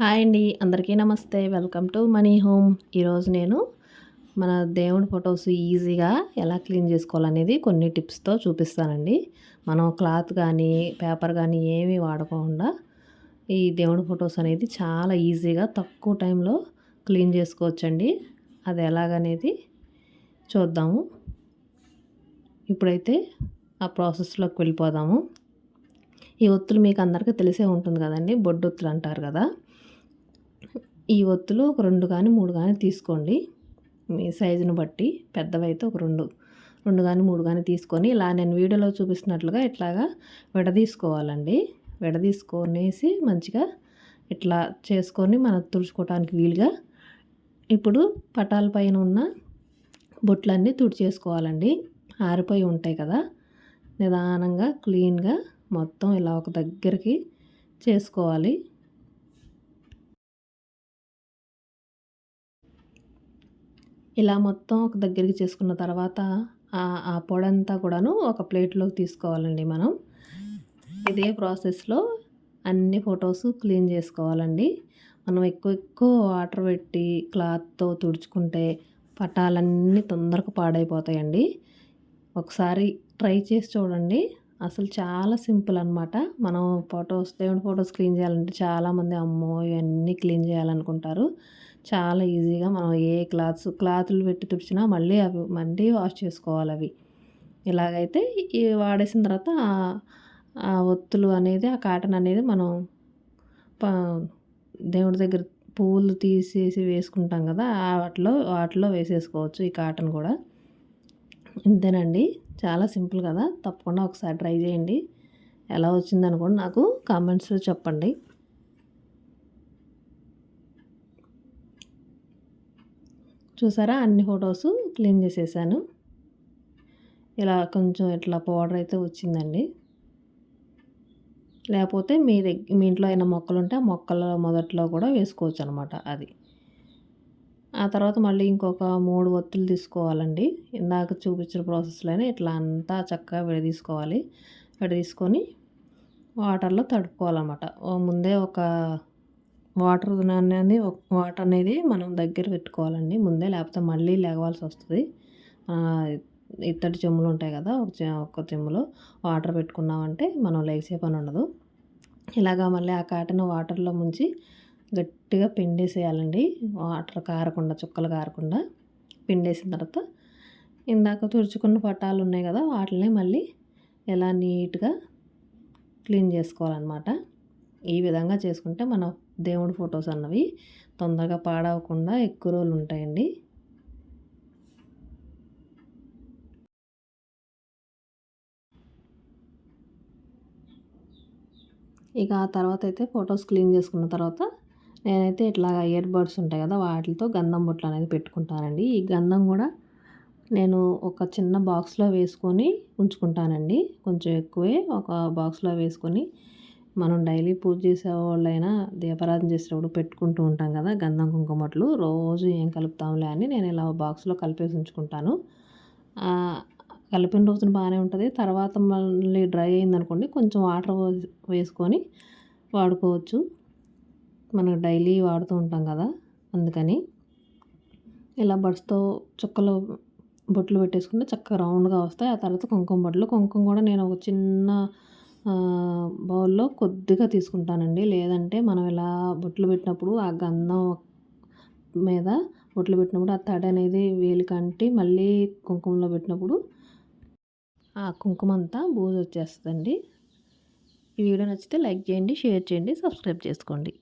Hi అండి అందరికీ నమస్తే. Welcome to money home. ఈరోజు నేను మన దేవుడి ఫొటోస్ ఈజీగా ఎలా క్లీన్ చేసుకోవాలనేది కొన్ని టిప్స్తో చూపిస్తానండి. మనం క్లాత్ కానీ పేపర్ కానీ ఏమీ వాడకుండా ఈ దేవుడి ఫొటోస్ అనేది చాలా ఈజీగా తక్కువ టైంలో క్లీన్ చేసుకోవచ్చండి. అది ఎలాగనేది చూద్దాము. ఇప్పుడైతే ఆ ప్రాసెస్లోకి వెళ్ళిపోదాము. ఈ ఒత్తులు మీకు అందరికీ తెలిసే ఉంటుంది కదండి బొడ్డొత్తులు అంటారు కదా. ఈ ఒత్తులు ఒక రెండు కానీ మూడు కానీ తీసుకోండి. మీ సైజును బట్టి పెద్దవైతే ఒక రెండు రెండు కానీ మూడు కానీ తీసుకొని ఇలా నేను వీడియోలో చూపిస్తున్నట్లుగా ఇట్లాగా విడదీసుకోవాలండి. విడదీసుకొనేసి మంచిగా ఇట్లా చేసుకొని మనం తుడుచుకోవడానికి వీలుగా ఇప్పుడు పటాల పైన ఉన్న బొట్లన్నీ తుడిచేసుకోవాలండి. ఆరిపోయి ఉంటాయి కదా. నిదానంగా క్లీన్గా మొత్తం ఇలా ఒక దగ్గరికి చేసుకోవాలి. ఇలా మొత్తం ఒక దగ్గరికి చేసుకున్న తర్వాత ఆ పొడంతా కూడాను ఒక ప్లేట్లోకి తీసుకోవాలండి మనం. ఇదే ప్రాసెస్లో అన్ని ఫొటోస్ క్లీన్ చేసుకోవాలండి. మనం ఎక్కువ ఎక్కువ వాటర్ పెట్టి క్లాత్తో తుడుచుకుంటే పటాలన్నీ తొందరగా పాడైపోతాయండి. ఒకసారి ట్రై చేసి చూడండి. అసలు చాలా సింపుల్ అనమాట మనం ఫొటోస్ దేవుడి ఫొటోస్ క్లీన్ చేయాలంటే చాలామంది అమ్మో ఇవన్నీ క్లీన్ చేయాలనుకుంటారు. చాలా ఈజీగా మనం ఏ క్లాత్స్ క్లాతులు పెట్టి తుడిచినా మళ్ళీ అవి మళ్ళీ వాష్ చేసుకోవాలి అవి. ఇలాగైతే ఈ వాడేసిన తర్వాత ఆ ఒత్తులు అనేది ఆ కాటన్ అనేది మనం దేవుడి దగ్గర పూలు తీసేసి వేసుకుంటాం కదా వాటిలో వాటిలో వేసేసుకోవచ్చు ఈ కాటన్ కూడా. ఇంతేనండి. చాలా సింపుల్ కదా. తప్పకుండా ఒకసారి ట్రై చేయండి. ఎలా వచ్చిందని కూడా నాకు కామెంట్స్లో చెప్పండి. చూసారా? అన్ని ఫొటోస్ క్లీన్ చేసేసాను. ఇలా కొంచెం ఇట్లా పౌడర్ అయితే వచ్చిందండి. లేకపోతే మీ దగ్గర మీ ఇంట్లో అయినా మొక్కలు ఉంటే ఆ మొక్కల మొదట్లో కూడా వేసుకోవచ్చు అనమాట అది. ఆ తర్వాత మళ్ళీ ఇంకొక మూడు ఒత్తులు తీసుకోవాలండి. ఇందాక చూపించిన ప్రాసెస్లోనే ఇట్లా అంతా చక్కగా విడదీసుకోవాలి. విడదీసుకొని వాటర్లో తడుపుకోవాలన్నమాట. ముందే ఒక వాటర్ అనేది వాటర్ అనేది మనం దగ్గర పెట్టుకోవాలండి. ముందే లేకపోతే మళ్ళీ లేవాల్సి వస్తుంది. ఇత్తడి చెమ్ములు ఉంటాయి కదా ఒక ఒక్క చెమ్ములో వాటర్ పెట్టుకున్నామంటే మనం లేచే పని ఉండదు. ఇలాగా మళ్ళీ ఆ కాటన్ వాటర్లో ముంచి గట్టిగా పిండేసేయాలండి. వాటర్ కారకుండా చుక్కలు కారకుండా పిండేసిన తర్వాత ఇందాక తుడుచుకున్న పట్టాలు ఉన్నాయి కదా వాటిని మళ్ళీ ఎలా నీట్గా క్లీన్ చేసుకోవాలన్నమాట. ఈ విధంగా చేసుకుంటే మన దేవుడి ఫొటోస్ అన్నవి తొందరగా పాడవకుండా ఎక్కువ రోజులు ఉంటాయండి. ఇక ఆ తర్వాత అయితే ఫొటోస్ క్లీన్ చేసుకున్న తర్వాత నేనైతే ఇట్లా ఇయర్ బడ్స్ ఉంటాయి కదా వాటితో గంధం బొట్లు అనేది పెట్టుకుంటానండి. ఈ గంధం కూడా నేను ఒక చిన్న బాక్స్లో వేసుకొని ఉంచుకుంటానండి. కొంచెం ఎక్కువే ఒక బాక్స్లో వేసుకొని మనం డైలీ పూజ చేసేవాళ్ళైనా దీపారాధన చేసేటప్పుడు పెట్టుకుంటూ ఉంటాం కదా గంధం కుంకుమట్లు. రోజు ఏం కలుపుతాంలే అని నేను ఇలా బాక్స్లో కలిపేసి ఉంచుకుంటాను. కలిపిన రోజున బాగానే ఉంటుంది. తర్వాత మళ్ళీ డ్రై అయిందనుకోండి కొంచెం వాటర్ వేసుకొని వాడుకోవచ్చు. మనం డైలీ వాడుతూ ఉంటాం కదా అందుకని. ఇలా బడ్స్తో చుక్కలు బొట్లు పెట్టేసుకుంటే చక్కగా రౌండ్గా వస్తాయి. ఆ తర్వాత కుంకుమ బొట్లు. కుంకుమ కూడా నేను ఒక చిన్న బౌల్లో కొద్దిగా తీసుకుంటానండి. లేదంటే మనం ఇలా బొట్లు పెట్టినప్పుడు ఆ గంధం మీద బొట్లు పెట్టినప్పుడు ఆ తడి అనేది వేలికంటి మళ్ళీ కుంకుమలో పెట్టినప్పుడు ఆ కుంకుమ అంతా బూజు వచ్చేస్తుందండి ఈ వీడియో నచ్చితే లైక్ చేయండి షేర్ చేయండి సబ్స్క్రైబ్ చేసుకోండి.